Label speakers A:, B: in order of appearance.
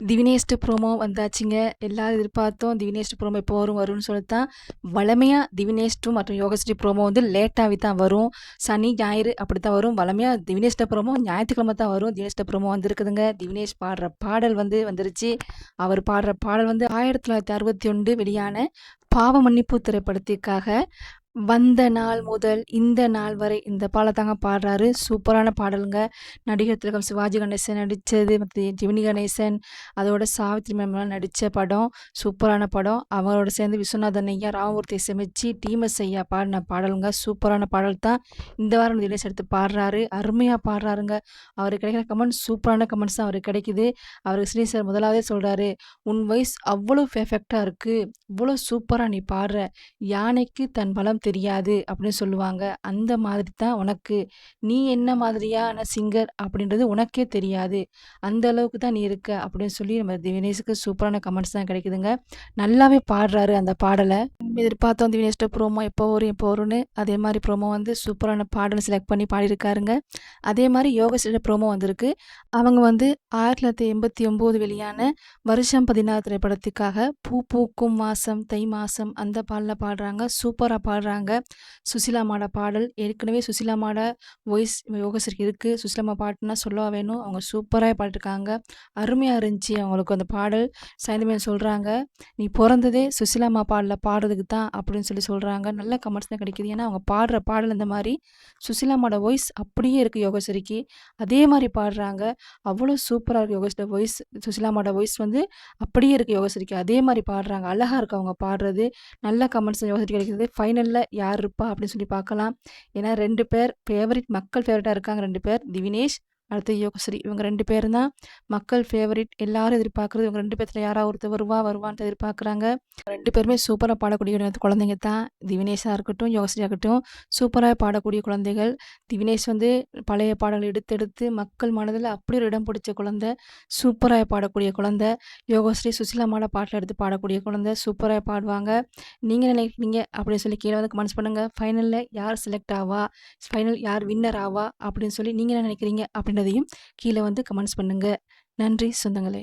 A: திவினேஷ்டு promo வந்தாச்சுங்க. எல்லாரும் எதிர்பார்த்தோம் திவினேஷ்டு ப்ரோமோ எப்போ வரும் வரும்னு சொல்லி தான் வளமையாக திவினேஷ்டு மற்றும் யோகஸ்ரீ ப்ரோமோ வந்து லேட்டாகவே தான் வரும். சனி ஞாயிறு அப்படி தான் வரும். வளமையாக திவினேஷ்ட ப்ரோமோ ஞாயிற்றுக்கிழமை தான் வரும். திவினேஷ்ட ப்ரோமோ வந்திருக்குதுங்க. திவினேஷ் பாடுற பாடல் வந்து வந்துருச்சு. அவர் பாடுற பாடல் வந்து ஆயிரத்தி தொள்ளாயிரத்தி அறுபத்தி ஒன்று வெளியான பாவ மன்னிப்பு திரைப்படத்திற்காக வந்த நாள் முதல் இந்த நாள் வரை இந்த பாடத்தாங்க பாடுறாரு. சூப்பரான பாடலுங்க. நடிகர் திலகம் சிவாஜி கணேசன் நடித்தது மற்ற ஜிமினி கணேசன் அதோட சாவித்ரி மேம்லாம் நடித்த படம் சூப்பரான படம். அவரோட சேர்ந்து விஸ்வநாதன் ஐயா ராமமூர்த்தி சமைச்சு டீமஸ் ஐயா பாடின பாடலுங்க. சூப்பரான பாடல் தான். இந்த வாரம் தினேஷ் எடுத்து பாடுறாரு. அருமையாக பாடுறாருங்க. அவருக்கு கிடைக்கிற கமெண்ட்ஸ் சூப்பரான கமெண்ட்ஸ் தான் அவருக்கு கிடைக்குது. அவருக்கு ஸ்ரீ சார் முதலாவதே சொல்கிறாரு உன் வயசு அவ்வளோ பெர்ஃபெக்டாக இருக்குது இவ்வளோ சூப்பராக நீ பாடுற. யானைக்கு தன் பலம் தெரியாது அப்படின்னு சொல்லுவாங்க. அந்த மாதிரி தான் உனக்கு. நீ என்ன மாதிரியான சிங்கர் அப்படின்றது உனக்கே தெரியாது. அந்த அளவுக்கு தான் நீ இருக்க அப்படின்னு சொல்லி நம்ம திவினேஷுக்கு சூப்பரான கமெண்ட்ஸ் தான் கிடைக்குதுங்க. நல்லாவே பாடுறாரு அந்த பாடலை. எதிர்பார்த்தோம் திவினேஷ்ட ப்ரோமோ எப்போ வரும் எப்போ வரும்னு. அதே மாதிரி ப்ரோமோ வந்து சூப்பரான பாடல் செலக்ட் பண்ணி பாடியிருக்காருங்க. அதே மாதிரி யோகஸ்ரீட ப்ரோமோ வந்திருக்கு. அவங்க வந்து ஆயிரத்தி தொள்ளாயிரத்தி எண்பத்தி ஒம்பது வெளியான வருஷம் பதினாறு திரைப்படத்துக்காக பூ பூக்கும் மாசம் தை மாசம் அந்த பாடல பாடுறாங்க. சூப்பராக பாடுறாங்க. சுசிலாமாட பாடல் ஏற்கனவே சுசிலாமாட வாய்ஸ் யோகஸ்ரீக்கு இருக்குது சுசிலாமா பாட்டுனா சொல்லவா வேணும்? அவங்க சூப்பராக பாடிருக்காங்க. அருமையாக இருந்துச்சு அவங்களுக்கு அந்த பாடல். சைந்தமேன் சொல்கிறாங்க நீ பிறந்ததே சுசிலாமா பாடல பாடுறதுக்கு தான் அப்படின்னு சொல்லி சொல்கிறாங்க நல்ல கமெண்ட்ஸ் தான் கிடைக்குது. ஏன்னா அவங்க பாடுற பாடல் இந்த மாதிரி சுசிலாமாட வாய்ஸ் அப்படியே இருக்குது யோகசரிக்கு அதே மாதிரி பாடுறாங்க. அவ்வளோ சூப்பராக இருக்குது யோகஸ்ரீ வாய்ஸ் சுசிலாமாட வாய்ஸ் வந்து அப்படியே இருக்குது யோகசரிக்கு அதே மாதிரி பாடுறாங்க. அழகாக இருக்குது அவங்க பாடுறது. நல்ல கமெண்ட்ஸ் யோகஸ்ரீ கிடைக்கிறது ஃபைனலில் யார் இருப்பா அப்படின்னு சொல்லி பார்க்கலாம். ஏன்னா ரெண்டு பேர் ஃபேவரட் மக்கள் ஃபேவரட்டாக இருக்காங்க ரெண்டு பேர். திவினேஷ் அடுத்து யோகஸ்ரீ. இவங்க ரெண்டு பேரும் தான் மக்கள் ஃபேவரட் எல்லாரும் எதிர்பார்க்குறது இவங்க ரெண்டு பேர்த்தில் யாராவது ஒருத்தர் வருவா வருவான்ட்டு எதிர்பார்க்குறாங்க. ரெண்டு பேருமே சூப்பராக பாடக்கூடிய குழந்தைங்க தான். திவினேஷாக இருக்கட்டும் யோகஸ்ரீ ஆகட்டும் சூப்பராக பாடக்கூடிய குழந்தைகள். திவினேஷ் வந்து பழைய பாடல்கள் எடுத்து எடுத்து மக்கள் மனதில் அப்படி ஒரு இடம் பிடிச்ச குழந்தை சூப்பராக பாடக்கூடிய குழந்தை. யோகஸ்ரீ சுசிலாமாட பாட்டில் எடுத்து பாடக்கூடிய குழந்தை சூப்பராக பாடுவாங்க. நீங்கள் நினைக்கிறீங்க அப்படின்னு சொல்லி கீழே வந்து கமெண்ட்ஸ் பண்ணுங்கள் ஃபைனலில் யார் செலக்ட் ஆவா? ஃபைனல் யார் வின்னர் ஆவா? அப்படின்னு சொல்லி நீங்கள் என்ன நினைக்கிறீங்க அப்படின்றதையும் கீழே வந்து கமெண்ட்ஸ் பண்ணுங்கள் நன்றி சொந்தங்களே.